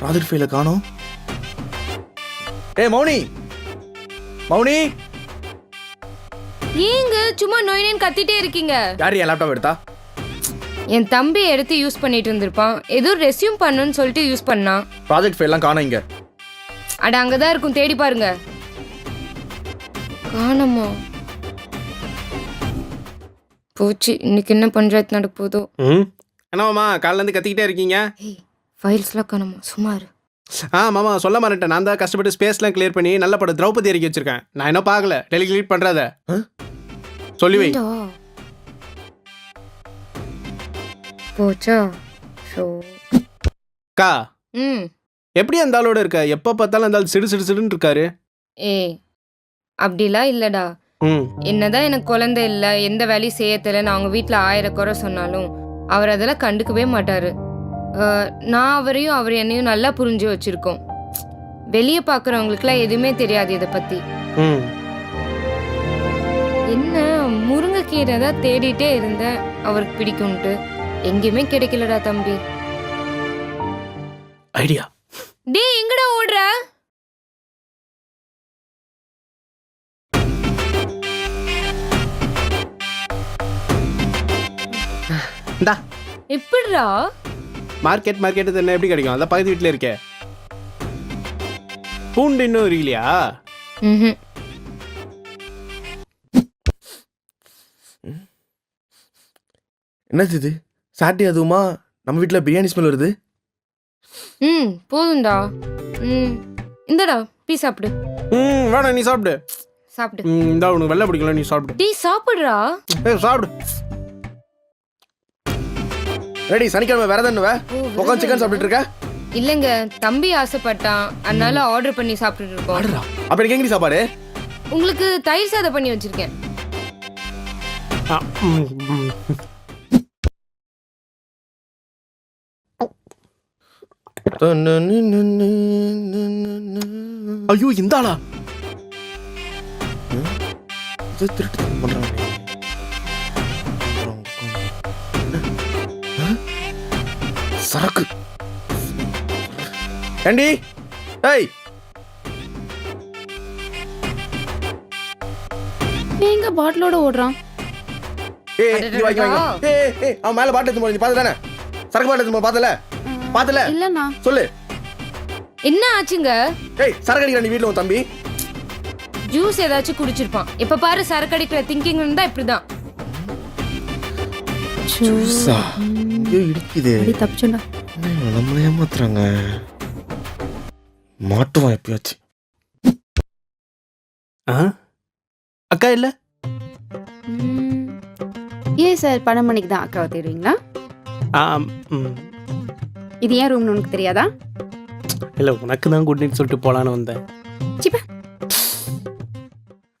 Project ஃபைல காணோம். ஏய் மௌனி. மௌனி. ஏங்க சும்மா நோயினேன்னு கத்திட்டே இருக்கீங்க. யார் என் லேப்டாப் எடுத்தா? என் தம்பி எடுத்து யூஸ் பண்ணிட்டு இருந்திருப்பான். ஏதோ ரெஸ்யூம் பண்ணுன்னு சொல்லிட்டு யூஸ் பண்ணான். ப்ராஜெக்ட் ஃபைல்லாம் காணோம் இங்க. அட அங்கதான் இருக்கும். தேடி பாருங்க. காணமா? போச்சு. இன்னைக்கு என்ன பஞ்சாயத்து நடக்க போதோ? ம். என்ன மாமா காலிலேருந்து கத்திக்கிட்டே இருக்கீங்க? ஏய் ஃபைல்ஸ்லாம் காணமா சுமார். ஆ மாமா சொல்ல மாட்டேன் நான் தான் கஷ்டப்பட்டு ஸ்பேஸ்லாம் கிளியர் பண்ணி நல்ல படம் திரௌபதி இறக்கி வச்சிருக்கேன். நான் இன்னும் பார்க்கல. டெலிகிரீட் பண்ணுறத ஆ? சொல்லி வை. போச்சா? ஷோ அக்கா ம். எப்படி அந்த ஆளோட இருக்க? எப்போ பார்த்தாலும் அந்த ஆள் சிடு சிடு சிடுன்னு இருக்காரு. ஏய் அப்படிலாம் இல்லடா. ம். என்னதான் எனக்கு குழந்தை இல்லை எந்த வேலையும் செய்ய தெரியல நான் அவங்க வீட்டில் ஆயிரம் குறை சொன்னாலும் அவர் அதெல்லாம் கண்டுக்கவே மாட்டாரு. நான் அவரையும் அவர் என்னையும் நல்லா புரிஞ்சு வச்சிருக்கோம். வெளியே பார்க்குறவங்களுக்குலாம் எதுவுமே தெரியாது இதை பற்றி என்ன முருங்கைக்கீரை தான் தேடிட்டே இருந்தேன். அவருக்கு பிடிக்கும்ட்டு எங்கேயுமே கிடைக்கலடா தம்பி. ஐடியா. டேய் எங்கடா ஓடுற? எப்படிடா? மார்க்கெட் மார்க்கெட்டு என்ன எப்படி கிடைக்கும்? அதான் பக்கத்து வீட்டில் இருக்கே. பூண்டு இன்னும் இருக்கலையா. என்னது இது? சாட்டே அதுவுமா? நம்ம வீட்டில் பிரியாணி ஸ்மெல் வருது. ம் போதும்டா. ம் இந்தடா பீ சாப்பிடு. ம் வேணாம் நீ சாப்பிடு. சாப்பிடு. ம் இந்தா உனக்கு வெள்ளை பிடிக்கல நீ சாப்பிடு. டீ சாப்பிடுறா? ஏய் சாப்பிடு. ரெடி சனிக்கிழமை வேற தானே உட்காந்து சிக்கன் சாப்பிட்டுட்டு இருக்க? இல்லைங்க தம்பி ஆசைப்பட்டான். அதனால ஆர்டர் பண்ணி சாப்பிட்டுட்டு இருக்கோம். ஆடுறா. அப்ப எனக்கு எங்கடி சாப்பாடு? உங்களுக்கு தயிர் சாதம் பண்ணி வச்சிருக்கேன். ஆ, ம், ம். ஐயோ இந்த ஆளா? இது திருட்டு பண்றாங்க சரக்கு. ஏண்டி? ஏய்! எங்க பாட்டிலோட ஓடுறான். ஏய் நீ வாங்கி வாங்கி. ஏய் அவன் மேல பாட்டு எடுத்து போற நீ பாத்து தானே சரக்கு பாட்டு எடுத்து பாத்தல. பாத்தல. இல்லண்ணா. சொல்லு. என்ன ஆச்சுங்க? ஏய் சரக்கு அடிக்கிற நீ வீட்ல உன் தம்பி. ஜூஸ் ஏதாச்சும் குடிச்சிருப்பான். இப்ப பாரு சரக்கு அடிக்கிற திங்கிங் இருந்தா இப்படிதான். ஜூஸா? ஐயோ இடிக்குது. அடி தப்பிச்சுண்டா நம்மள ஏமாத்துறாங்க. மாட்டுவான் எப்பயாச்சும் ஆ? அக்கா இல்ல? ஏன் சார் பன்னெண்டு மணிக்கு தான் அக்காவை தேடுவீங்களா? ஆ, ம். இது ஏன் ரூம்னு உனக்கு தெரியாதா? இல்ல உனக்கு தான் குட் நைட் சொல்லிட்டு போலான்னு வந்தேன். சிப்ப.